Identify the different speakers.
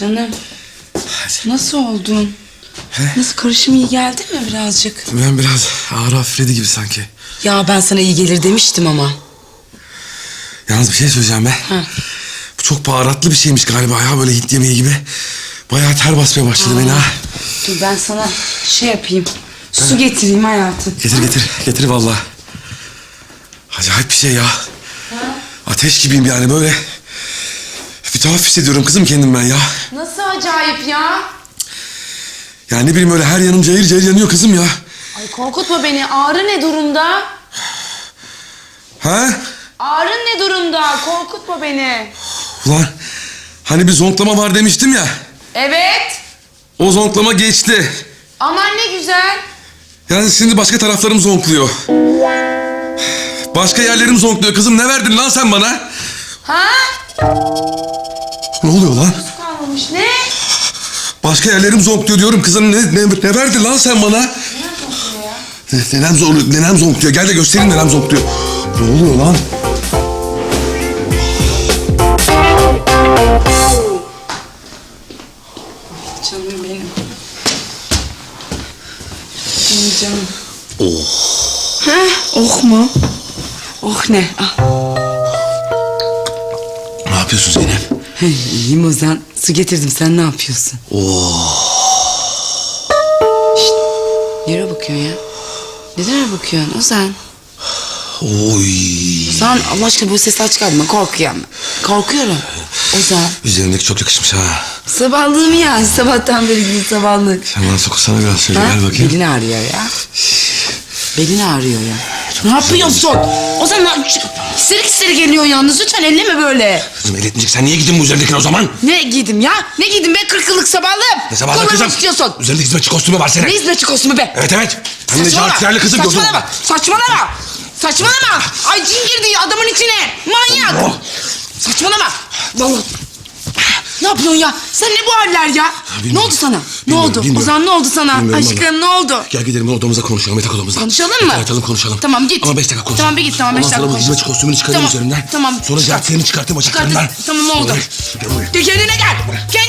Speaker 1: Canım nasıl oldun? Nasıl karışım iyi geldi mi birazcık?
Speaker 2: Ben biraz ağır hafifledi gibi sanki.
Speaker 1: Ya ben sana iyi gelir demiştim ama.
Speaker 2: Yalnız bir şey söyleyeceğim be.
Speaker 1: Ha.
Speaker 2: Bu çok baharatlı bir şeymiş galiba ya böyle Hint yemeği gibi. Bayağı ter basmaya başladı beni ha.
Speaker 1: Dur ben sana şey yapayım. Su getireyim hayatım.
Speaker 2: Getir getir getir vallahi. Acayip bir şey ya. Ateş gibiyim yani böyle. Tuhaf hissediyorum kızım kendim ben ya.
Speaker 1: Nasıl acayip ya?
Speaker 2: Yani ne bileyim öyle her yanım cayır cayır yanıyor kızım ya.
Speaker 1: Ay korkutma beni. Ağrı ne durumda?
Speaker 2: Ha?
Speaker 1: Ağrın ne durumda? Korkutma beni.
Speaker 2: Ulan hani bir zonklama var demiştim ya.
Speaker 1: Evet.
Speaker 2: O zonklama geçti.
Speaker 1: Aman ne güzel.
Speaker 2: Yani şimdi başka taraflarım zonkluyor. Başka yerlerim zonkluyor. Kızım ne verdin lan sen bana?
Speaker 1: Ha?
Speaker 2: Ne oluyor lan?
Speaker 1: Kalmamış ne?
Speaker 2: Başka yerlerim zonkluyor diyorum. Kızım ne, ne, ne verdin lan sen bana? Ne, nenem, zon, nenem zonkluyor. Gel de göstereyim nenem zonkluyor. Ne oluyor lan?
Speaker 1: Canım benim. Benim canım.
Speaker 2: Oh.
Speaker 1: Ha? Oh mu? Oh ne? Ah.
Speaker 2: Ne yapıyorsun Zeynep?
Speaker 1: Hey, İyiyim Ozan. Su getirdim. Sen ne yapıyorsun?
Speaker 2: Oh.
Speaker 1: Nereye bakıyorsun ya? Neden bakıyorsun Ozan?
Speaker 2: Oy.
Speaker 1: Ozan Allah aşkına bu sesler çıkartma. Korkuyorum. Korkuyorum. Ozan.
Speaker 2: Üzerindeki çok yakışmış ha.
Speaker 1: Sabahlığım ya. Sabahtan beri gün sabahlık.
Speaker 2: Sen bana sokusana biraz şöyle gel bakayım.
Speaker 1: Belin ağrıyor ya. Belin ağrıyor ya. Ne yapıyorsun? Ozan ne- histerik histerik geliyor yalnız. Lütfen elleme böyle.
Speaker 2: Kızım el etmeyecek. Sen niye gidin bu üzerindekine o zaman?
Speaker 1: Ne giydim ya? Ne giydim be? Kırk yıllık sabahlığım.
Speaker 2: Ne sabahlar
Speaker 1: Kollarımı
Speaker 2: kızım?
Speaker 1: istiyorsun.
Speaker 2: Üzerinde hizmetçi kostümü var senin.
Speaker 1: Ne hizmetçi kostümü be?
Speaker 2: Evet evet. Ne
Speaker 1: Saçmalama.
Speaker 2: cahil kızım gördün mü?
Speaker 1: Saçmalama. Saçmalama. Saçmalama. Ay cin girdi adamın içine. Manyak.
Speaker 2: Oh.
Speaker 1: Saçmalama. Vallahi. Ne yapıyorsun ya? Sen ne bu haller ya? Ne oldu sana? Ne
Speaker 2: Bilmiyorum,
Speaker 1: oldu?
Speaker 2: bilmiyorum.
Speaker 1: Ozan ne oldu sana?
Speaker 2: Bilmiyorum
Speaker 1: Aşkım ne oldu?
Speaker 2: Gel gidelim odamıza konuşalım yatak odamıza.
Speaker 1: Konuşalım mı?
Speaker 2: Yatalım konuşalım.
Speaker 1: Tamam, git.
Speaker 2: Ama beş dakika konuşalım.
Speaker 1: Tamam, bir git, tamam, beş
Speaker 2: Ondan
Speaker 1: dakika
Speaker 2: sonra bu
Speaker 1: konuş.
Speaker 2: hizmetçi kostümünü çıkarayım
Speaker 1: Tamam,
Speaker 2: üzerinden.
Speaker 1: tamam.
Speaker 2: Sonra
Speaker 1: Çıkar.
Speaker 2: ciğerlerini çıkartayım bacaklarından.
Speaker 1: Çıkartın. Tamam oldu.
Speaker 2: Sonra- Gel buraya.
Speaker 1: Gel kendine gel. Kendine gel.